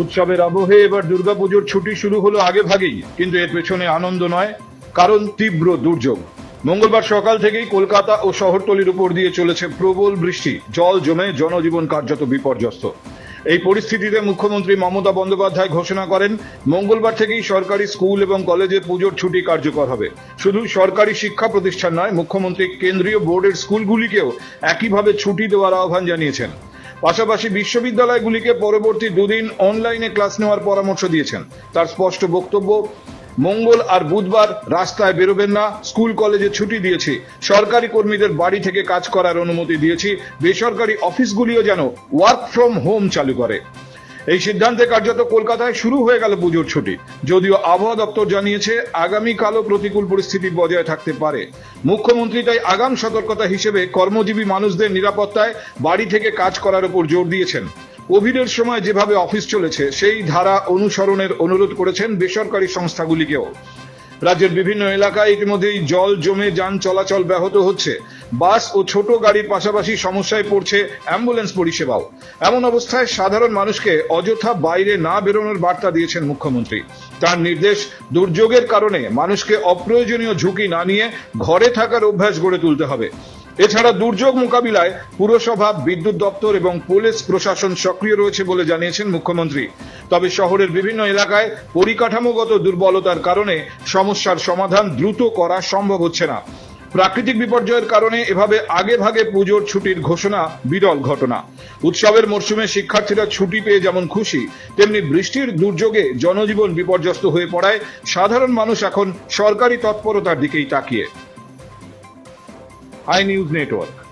উৎসবের আবহে এবার দুর্গাপুজোর ছুটি শুরু হলো আগে ভাগেই, কিন্তু এর পেছনে আনন্দ নয়, কারণ তীব্র দুর্যোগ। মঙ্গলবার সকাল থেকেই কলকাতা ও শহরতলির উপর দিয়ে চলেছে প্রবল বৃষ্টি। জল জমে জনজীবন কার্যত বিপর্যস্ত। এই পরিস্থিতিতে মুখ্যমন্ত্রী মমতা বন্দ্যোপাধ্যায় ঘোষণা করেন, মঙ্গলবার থেকেই সরকারি স্কুল এবং কলেজে পুজোর ছুটি কার্যকর হবে। শুধু সরকারি শিক্ষা প্রতিষ্ঠান নয়, মুখ্যমন্ত্রী কেন্দ্রীয় বোর্ডের স্কুলগুলিকেও একইভাবে ছুটি দেওয়ার আহ্বান জানিয়েছেন। পাশাপাশি বিশ্ববিদ্যালয়গুলিকে পরবর্তী দুদিন অনলাইনে ক্লাস নেওয়ার পরামর্শ দিয়েছেন। তার স্পষ্ট বক্তব্য, মঙ্গল আর বুধবার রাস্তায় বেরোবেন না স্কুল কলেজে ছুটি দিয়েছি, সরকারি কর্মীদের বাড়ি থেকে কাজ করার অনুমতি দিয়েছি, বেসরকারি অফিসগুলিও যেন ওয়ার্ক ফ্রম হোম চালু করে। এই সিদ্ধান্তে কার্যত কলকাতায় শুরু হয়ে গেল পুজোর ছুটি। যদিও আবহাওয়া দপ্তর জানিয়েছে, আগামীকালও প্রতিকূল পরিস্থিতি বজায় থাকতে পারে। মুখ্যমন্ত্রী তাই আগাম সতর্কতা হিসেবে কর্মজীবী মানুষদের নিরাপত্তায় বাড়ি থেকে কাজ করার উপর জোর দিয়েছেন। কোভিডের সময় যেভাবে অফিস চলেছে, সেই ধারা অনুসরণের অনুরোধ করেছেন বেসরকারি সংস্থাগুলিকেও। রাজ্যের বিভিন্ন এলাকায় ইতিমধ্যেই জল জমে যান চলাচল ব্যাহত হচ্ছে। বাস ও ছোট গাড়ির পাশাপাশি সমস্যায় পড়ছে অ্যাম্বুলেন্স পরিষেবাও। এমন অবস্থায় সাধারণ মানুষকে অযথা বাইরে না বেরোনোর বার্তা দিয়েছেন মুখ্যমন্ত্রী। তার নির্দেশ, দুর্যোগের কারণে মানুষকে অপ্রয়োজনীয় ঝুঁকি না নিয়ে ঘরে থাকার অভ্যাস গড়ে তুলতে হবে। এছাড়া দুর্যোগ মোকাবিলায় পুরসভা, বিদ্যুৎ দপ্তর এবং পুলিশ প্রশাসন সক্রিয় রয়েছে বলে জানিয়েছেন মুখ্যমন্ত্রী। তবে শহরের বিভিন্ন এলাকায় পরিকাঠামোগত দুর্বলতার কারণে সমস্যার সমাধান দ্রুত করা সম্ভব হচ্ছে না। প্রাকৃতিক বিপর্যয়ের কারণে এভাবে আগে ভাগে পুজোর ছুটির ঘোষণা, বিরল ঘটনা। উৎসবের মরশুমে শিক্ষার্থীরা ছুটি পেয়ে যেমন খুশি, তেমনি বৃষ্টির দুর্যোগে জনজীবন বিপর্যস্ত হয়ে পড়ায় সাধারণ মানুষ এখন সরকারি তৎপরতার দিকেই তাকিয়ে। I news network.